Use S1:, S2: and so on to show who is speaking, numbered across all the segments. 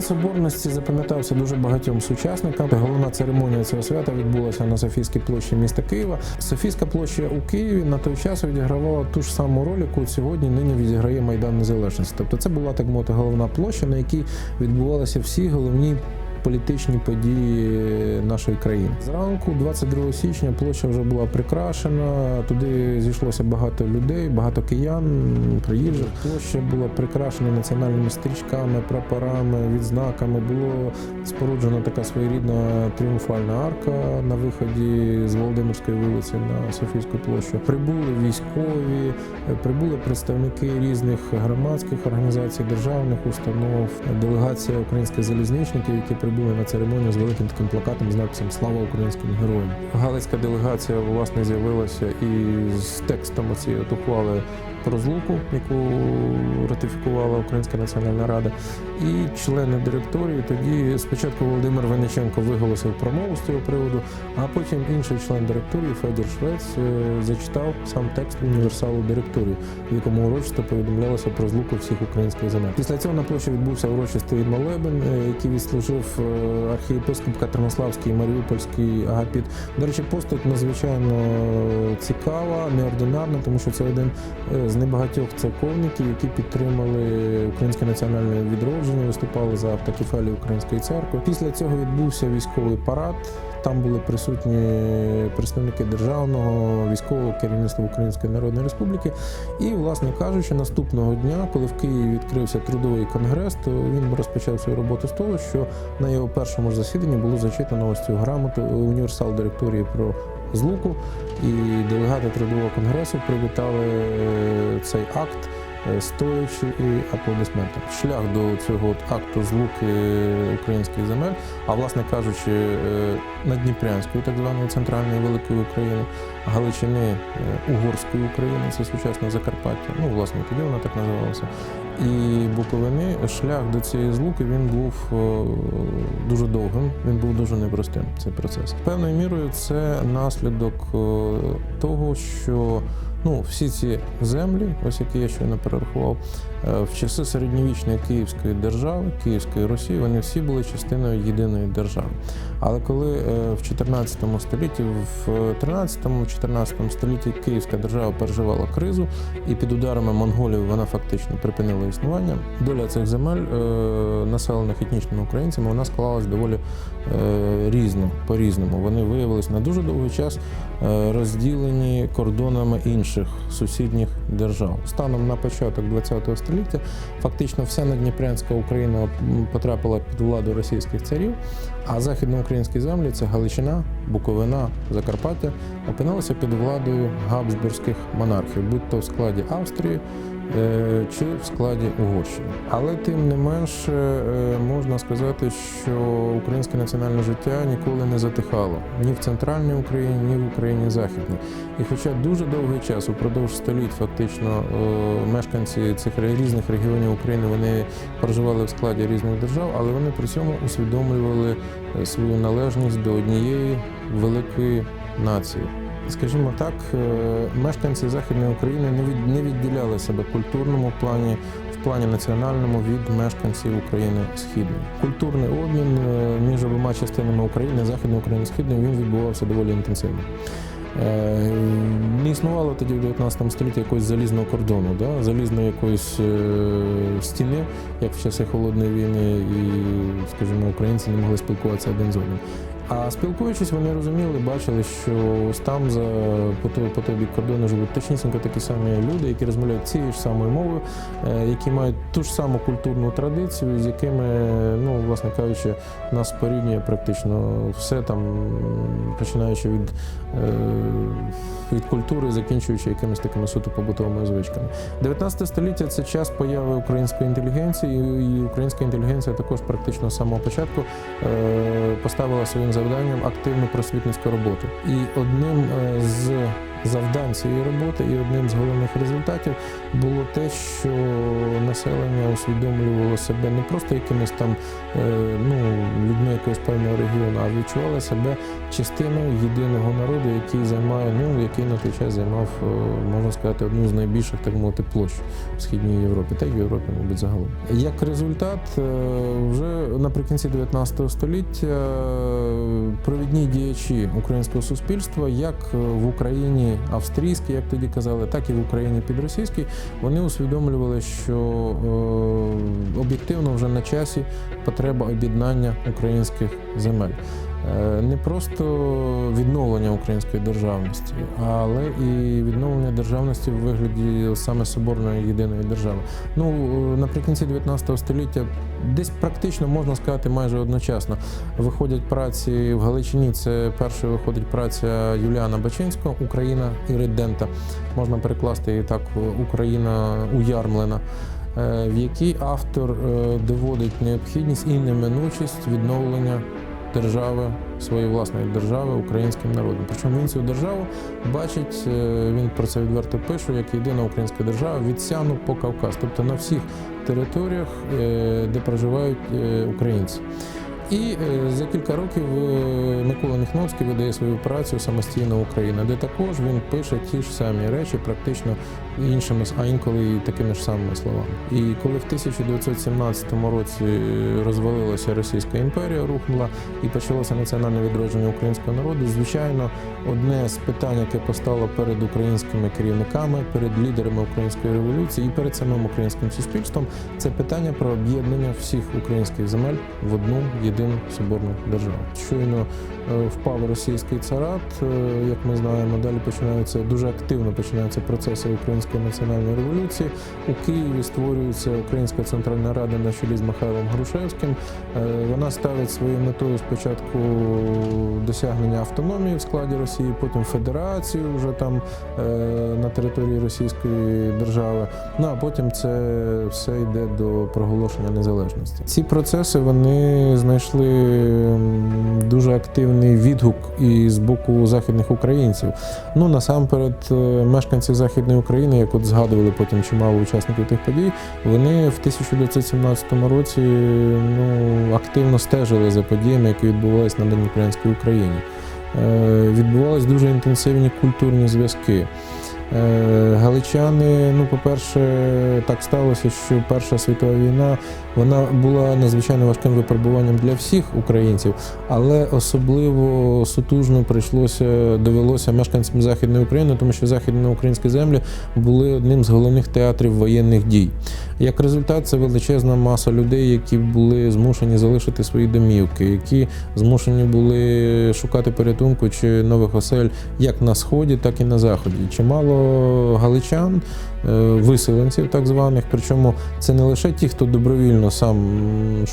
S1: День Соборності запам'ятався дуже багатьом сучасникам. Головна церемонія цього свята відбулася на Софійській площі міста Києва. Софійська площа у Києві на той час відігравала ту ж саму роль, яку сьогодні нині відіграє Майдан Незалежності. Тобто це була так мовити головна площа, на якій відбувалися всі головні. Політичні події нашої країни зранку, 22 січня, площа вже була прикрашена. Туди зійшлося багато людей, багато киян, приїжджих. Площа була прикрашена національними стрічками, прапорами, відзнаками. Було споруджена така своєрідна тріумфальна арка на виході з Володимирської вулиці на Софійську площу. Прибули військові, прибули представники різних громадських організацій, державних установ, делегація українських залізничників, які прибули на церемонію з великим таким плакатом з написом Слава українським героям. Галицька делегація власне з'явилася і з текстом цієї ухвали про злуку, яку ратифікувала Українська Національна Рада, і члени директорії. Тоді спочатку Володимир Вениченко виголосив промову з цього приводу, а потім інший член директорії Федір Швець е, зачитав сам текст універсалу директорії, в якому урочисто повідомлялося про злуку всіх українських земель. Після цього на площі відбувся урочистий молебен, е, який відслужив е, архієпископ Катернославський, Маріупольський Агапіт. До речі, постать надзвичайно цікава, неординарна, тому що це один з небагатьох церковників, які підтримали українське національне відродження, виступали за автокефалію Української церкви. Після цього відбувся військовий парад. Там були присутні представники державного військового керівництва Української Народної Республіки. І, власне кажучи, наступного дня, коли в Києві відкрився трудовий конгрес, то він розпочав свою роботу з того, що на його першому засіданні було зачитано ось цю грамоту універсал директорії про злуку. І делегати трудового конгресу привітали е, цей акт. Е, Стоячи і аплодисментом. Шлях до цього акту злуки українських земель, а власне кажучи, е, Надніпрянської, так званої центральної великої України, Галичини е, Угорської України, це сучасне Закарпаття. Ну, власне, тоді вона так називалася. І Буковини шлях до цієї злуки він був е, дуже довгим, він був дуже непростим. Цей процес. Певною мірою це наслідок е, того, що ну, всі ці землі, ось які я щойно перерахував, е, в часи середньовічної Київської держави, Київської Росії, вони всі були частиною єдиної держави. Але коли в 14 столітті, в 13-14 столітті Київська держава переживала кризу, і під ударами монголів вона фактично припинила існування, доля цих земель, е, населених етнічними українцями, вона склалась доволі е, різно, по-різному. Вони виявилися на дуже довгий час е, розділені кордонами інших сусідніх держав. Станом на початок ХХ століття фактично вся надніпрянська Україна потрапила під владу російських царів, а західноукраїнські землі це Галичина, Буковина, Закарпаття опинилися під владою габсбурзьких монархів, будь то в складі Австрії. е, Чи в складі Угорщини, але тим не менше е, можна сказати, що українське національне життя ніколи не затихало ні в центральній Україні, ні в Україні Західній. І хоча дуже довгий час, упродовж століть, фактично е, мешканці цих різних регіонів України вони проживали в складі різних держав, але вони при цьому усвідомлювали свою належність до однієї великої нації. Скажімо так, е, мешканці Західної України не відділяли себе культурному плані, в плані національному від мешканців України Східної. Культурний обмін е, між обома частинами України, Західної України Східної, він відбувався доволі інтенсивно. Е, Не існувало тоді в 19 столітті якогось залізного кордону, да? залізної якоїсь е, стіни, як в часи холодної війни, і, скажімо, українці не могли спілкуватися один з одним. А спілкуючись, вони розуміли, бачили, що ось там за по той, по той бік кордону живуть точнісінько такі самі люди, які розмовляють цією ж самою мовою, е, які мають ту ж саму культурну традицію, з якими, ну, власне кажучи, нас порівнює практично все там, починаючи від, е, від культури, закінчуючи якимись такими суто побутовими звичками. 19 століття це час появи української інтелігенції, і українська інтелігенція також практично з самого початку е, поставила своїм завданням активну просвітницьку роботу. І одним е, з завдань цієї роботи, і одним з головних результатів було те, що населення усвідомлювало себе не просто якимись там е, ну, людьми якогось певного регіону, а відчувало себе частиною єдиного народу, який займає, ну який на той час займав, е, можна сказати, одну з найбільших так мовити площ в східній Європі, та й в Європі, мабуть, загалом. Як результат, е, вже наприкінці 19 століття провідні діячі українського суспільства, як в Україні австрійській, як тоді казали, так і в Україні підросійській, вони усвідомлювали, що е, об'єктивно вже на часі потреба об'єднання українських земель. Е, Не просто відновлення української державності, але і відновлення державності в вигляді саме соборної єдиної держави. Ну е, наприкінці 19 століття, десь практично можна сказати, майже одночасно виходять праці в Галичині. Це першою виходить праця Юліана Бачинського Україна і Реддента. Можна перекласти її так Україна уярмлена. е, В якій автор доводить необхідність і неминучість відновлення держави, своєї власної держави українським народом. Причому він цю державу бачить, е, він про це відверто пише, як єдина українська держава від Сяну по Кавказ, тобто на всіх територіях, е, де проживають е, українці. І е, за кілька років е, Микола Міхновський видає свою працю самостійна Україна, де також він пише ті ж самі речі, практично іншими, а інколи і такими ж самими словами. І коли в 1917 році розвалилася Російська імперія, рухнула і почалося національне відродження українського народу, звичайно, одне з питань, яке постало перед українськими керівниками, перед лідерами української революції і перед самим українським суспільством, це питання про об'єднання всіх українських земель в одну єдину соборну державу. Щойно е, впав російський царат, е, як ми знаємо, далі починаються дуже активно починаються процеси української національної революції. У Києві створюється Українська Центральна Рада на чолі з Михайлом Грушевським. Е, Вона ставить своєю метою спочатку досягнення автономії в складі Росії, потім федерацію вже там на території Російської держави. Ну а потім це все йде до проголошення незалежності. Ці процеси вони знайшли м, дуже активний відгук і з боку західних українців. Ну насамперед, е, мешканці Західної України, як от згадували потім чимало учасників тих подій, вони в 1917 році ну, активно стежили за подіями, які відбувалися на української Україні. Е, Відбувались дуже інтенсивні культурні зв'язки. Е, Галичани, ну, по-перше, так сталося, що Перша світова війна вона була надзвичайно важким випробуванням для всіх українців, але особливо сутужно прийшлося довелося мешканцям Західної України, тому що західноукраїнські землі були одним з головних театрів воєнних дій. Як результат, це величезна маса людей, які були змушені залишити свої домівки, які змушені були шукати порятунку чи нових осель як на сході, так і на заході. Чимало галичан, е, виселенців так званих. Причому це не лише ті, хто добровільно сам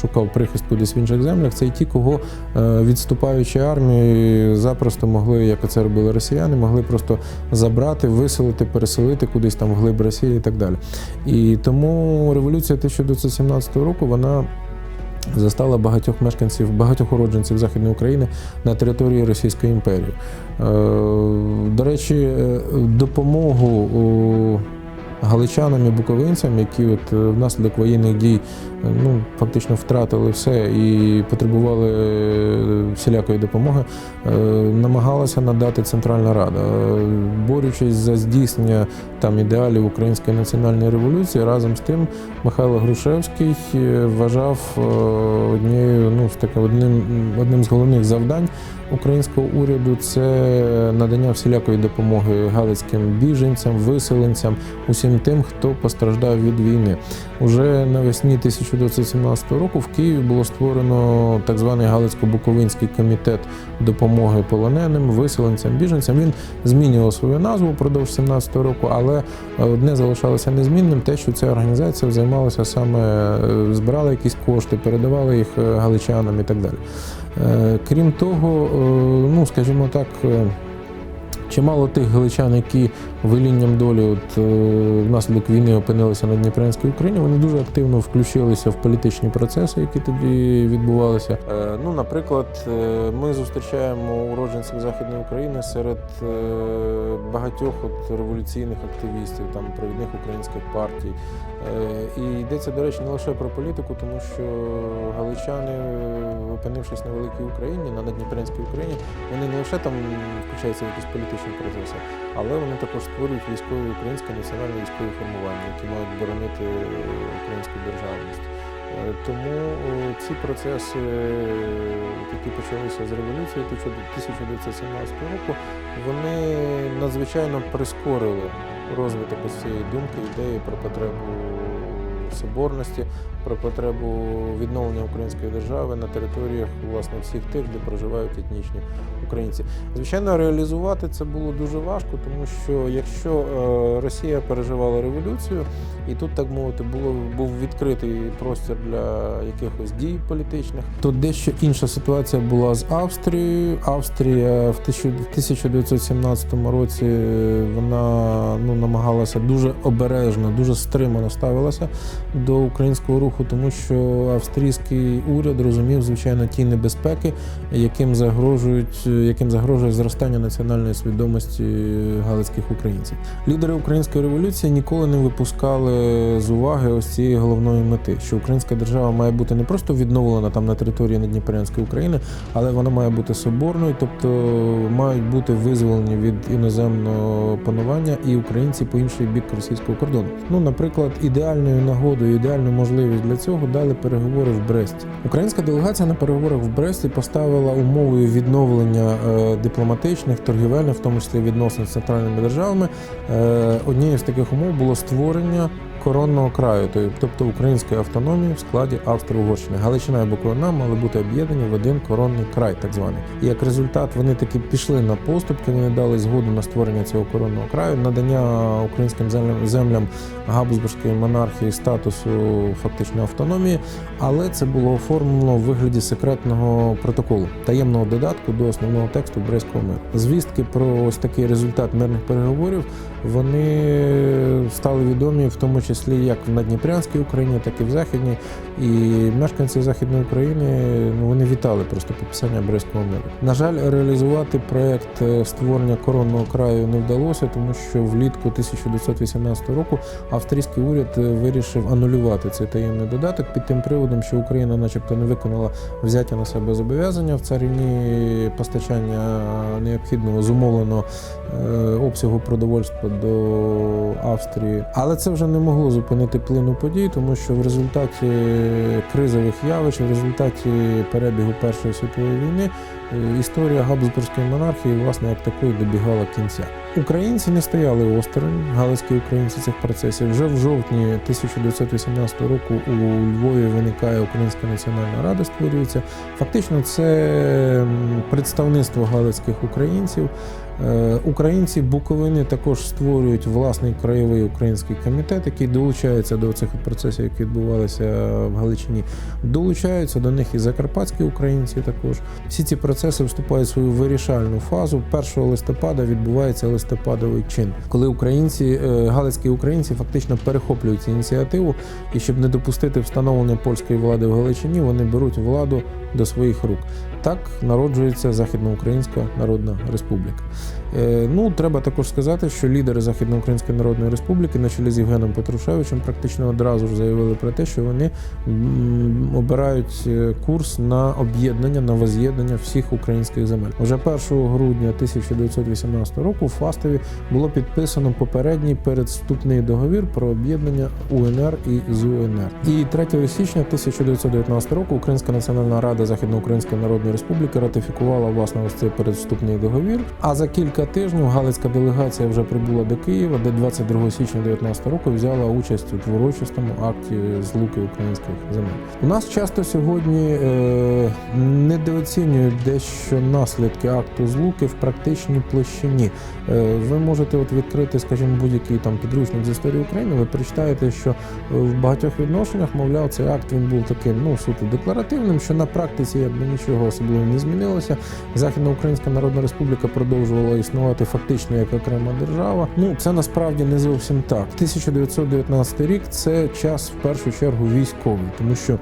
S1: шукав прихистку десь в інших землях, це й ті, кого е, відступаючи армії запросто могли, як це робили росіяни, могли просто забрати, виселити, переселити кудись там вглиб Росії і так далі. І тому революція 1917 року вона. Застала багатьох мешканців, багатьох уродженців Західної України на території Російської імперії. Е, До речі, е, допомогу галичанам і буковинцям, які от е, внаслідок воєнних дій е, ну, фактично втратили все і потребували е, всілякої допомоги, е, намагалася надати Центральна Рада, Е, борючись за здійснення там ідеалів української національної революції, разом з тим Михайло Грушевський вважав однією, ну, з таким одним, одним з головних завдань українського уряду це надання всілякої допомоги галицьким біженцям, виселенцям, усім тим, хто постраждав від війни. Уже навесні 1917 року в Києві було створено так званий Галицько-Буковинський комітет допомоги полоненим, виселенцям, біженцям. Він змінював свою назву впродовж 17 року, але одне залишалося незмінним: те, що ця організація займалася саме е, збирала якісь кошти, передавала їх е, галичанам і так далі. Е, Крім того, ну скажімо так. Чимало тих галичан, які вилінням долі от, е, внаслідок війни опинилися на Дніпрянській Україні, вони дуже активно включилися в політичні процеси, які тоді відбувалися. Е, ну, наприклад, е, ми зустрічаємо уродженців Західної України серед багатьох от революційних активістів, там провідних українських партій. І йдеться, до речі, не лише про політику, тому що галичани, опинившись на великій Україні, на Надніпрянській Україні, вони не лише там включаються в якісь політичні процеси, але вони також створюють військове українське національне військове формування, які мають боронити е, українську державність. Е, Тому е, ці процеси, які почалися з революції 1917 року, вони надзвичайно прискорили розвиток цієї думки, ідеї про потребу соборності, про потребу відновлення української держави на територіях власне всіх тих, де проживають етнічні українці. Звичайно, реалізувати це було дуже важко, тому що якщо е, Росія переживала революцію, і тут, так мовити, було був відкритий простір для якихось дій політичних, то дещо інша ситуація була з Австрією. Австрія в 1000 в 1917 році вона ну намагалася дуже обережно, дуже стримано ставилася до українського руху, тому що австрійський уряд розумів, звичайно, ті небезпеки, яким загрожують, яким загрожує зростання національної свідомості галицьких українців. Лідери української революції ніколи не випускали з уваги ось цієї головної мети, що українська держава має бути не просто відновлена там на території Надніпрянської України, але вона має бути соборною, тобто мають бути визволені від іноземного панування і українці по інший бік російського кордону. Ну, наприклад, ідеальною нагодою, ідеальну можливість для цього дали переговори в Бресті. Українська делегація на переговорах в Бресті поставила умовою відновлення е, дипломатичних, торгівельних, в тому числі відносин з центральними державами. Е, однією з таких умов було створення коронного краю, тобто української автономії в складі Австро-Угорщини. Галичина і Буковина мали бути об'єднані в один коронний край, так званий. І як результат вони таки пішли на поступки. Вони дали згоду на створення цього коронного краю, надання українським землям землям Габсбурзької монархії статусу фактично автономії, але це було оформлено в вигляді секретного протоколу, таємного додатку до основного тексту Брестського миру. Звістки про ось такий результат мирних переговорів вони стали відомі в тому числі як в Надніпрянській Україні, так і в Західній. І мешканці Західної України ну, вони вітали просто підписання Брестського миру. На жаль, реалізувати проект е, створення коронного краю не вдалося, тому що влітку 1918 року австрійський уряд е, вирішив анулювати цей таємний додаток під тим приводом, що Україна, начебто, не виконала взяття на себе зобов'язання в царині постачання необхідного зумовленого е, обсягу продовольства до Австрії. Але це вже не могло зупинити плину подій, тому що в результаті кризових явищ, в результаті перебігу Першої світової війни е, історія Габсбурзької монархії, власне, як такої добігала кінця. Українці не стояли осторонь, галицькі українці цих процесів. Вже в жовтні 1918 року у Львові виникає Українська національна рада, створюється. Фактично, це представництво галицьких українців. Е, Українці Буковини також створюють власний краєвий український комітет, який долучається до цих процесів, які відбувалися в Галичині. Долучаються до них і закарпатські українці. Також всі ці процеси вступають в свою вирішальну фазу. 1 листопада відбувається листопадовий чин, коли українці, е, галицькі українці, фактично перехоплюють ініціативу, і щоб не допустити встановлення польської влади в Галичині, вони беруть владу до своїх рук. Так народжується Західноукраїнська Народна Республіка. Е, Ну, треба також сказати, що лідери Західноукраїнської Народної Республіки, на чолі з Євгеном Петрушевичем, практично одразу ж заявили про те, що вони обирають е, курс на об'єднання, на воз'єднання всіх українських земель. Вже 1 грудня 1918 року в Фастові було підписано попередній передступний договір про об'єднання УНР і ЗУНР. І 3 січня 1919 року Українська Національна Рада Західноукраїнської Народної Республіки ратифікувала власне ось цей передступний договір. А за кілька тижнів галицька делегація вже прибула до Києва, де 22 січня 19 року взяла участь у творчому акті злуки українських земель. У нас часто сьогодні е, недооцінюють дещо наслідки акту злуки в практичній площині. Е, ви можете от відкрити, скажімо, будь-який там підручник з історії України. Ви прочитаєте, що в багатьох відношеннях, мовляв, цей акт він був таким ну суто декларативним, що на практиці якби нічого особливо не змінилося. Західна Українська Народна Республіка продовжувала існувати фактично як окрема держава. Ну це насправді не зовсім так. 1919 рік це час в першу чергу військовий, тому що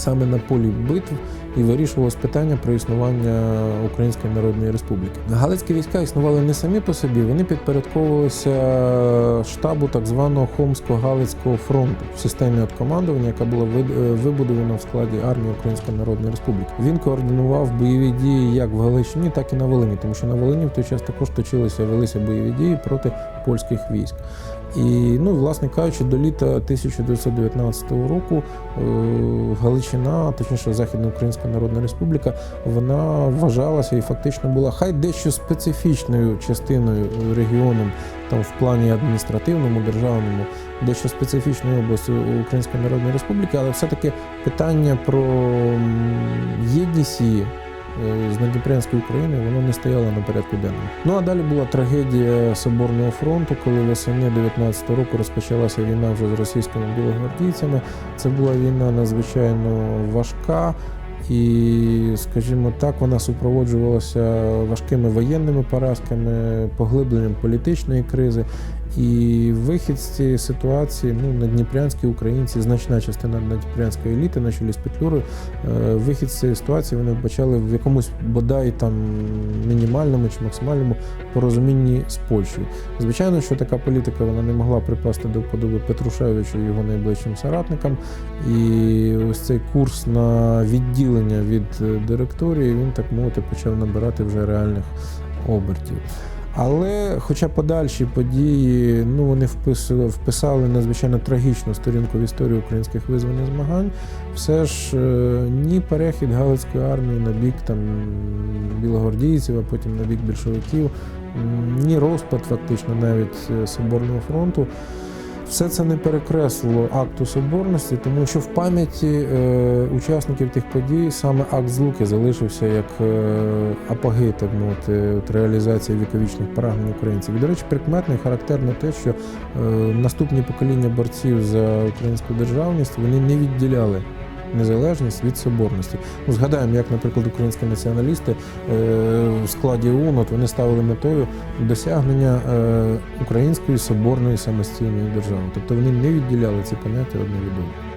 S1: саме на полі битв і вирішувалось питання про існування Української Народної Республіки. Галицькі війська існували не самі по собі, вони підпорядковувалися штабу так званого Хомсько-Галицького фронту в системі от командування, яка була е, вибудована в складі армії Української Народної Республіки. Він координував бойові дії як в Галичині, так і на Волині, тому що на Волині в той час також точилися велися бойові дії проти польських військ. І ну, власне кажучи, до літа 1919 року е, Галичина, точніше Західноукраїнська Народна Республіка, вона вважалася і фактично була хай дещо специфічною частиною регіоном, там в плані адміністративному, державному, дещо специфічною областю Української Народної Республіки, але все-таки питання про єдність її з Надніпрянської України воно не стояло на порядку денному. Ну а далі була трагедія Соборного фронту, коли восени 19 року розпочалася війна вже з російськими білогвардійцями. Це була війна надзвичайно важка. І, скажімо так, вона супроводжувалася важкими воєнними поразками, поглибленням політичної кризи. І вихід з цієї ситуації, ну, надніпрянські українці, значна частина надніпрянської еліти, на чолі з Петлюрою, е, вихід з цієї ситуації вони вбачали в якомусь бодай там мінімальному чи максимальному порозумінні з Польщею. Звичайно, що така політика вона не могла припасти до вподоби Петрушевичу і його найближчим соратникам. І ось цей курс на відділення від е, директорії, він так мовити почав набирати вже реальних обертів. Але, хоча подальші події, ну вони вписали, вписали надзвичайно трагічну сторінку в історію українських визвольних змагань, все ж е, ні перехід Галицької армії на бік там білогвардійців, а потім на бік більшовиків, ні розпад, фактично, навіть е, Соборного фронту. Все це не перекреслило акту соборності, тому що в пам'яті е, учасників тих подій саме акт злуки залишився як е, апогей, так мовити, от реалізації віковічних прагнень українців. І, до речі, прикметно і характерно те, що е, наступні покоління борців за українську державність вони не відділяли. Незалежність від соборності. Ну, згадаємо, як, наприклад, українські націоналісти е, в складі ООН от вони ставили метою досягнення е, української соборної самостійної держави. Тобто вони не відділяли ці поняття одне від одного.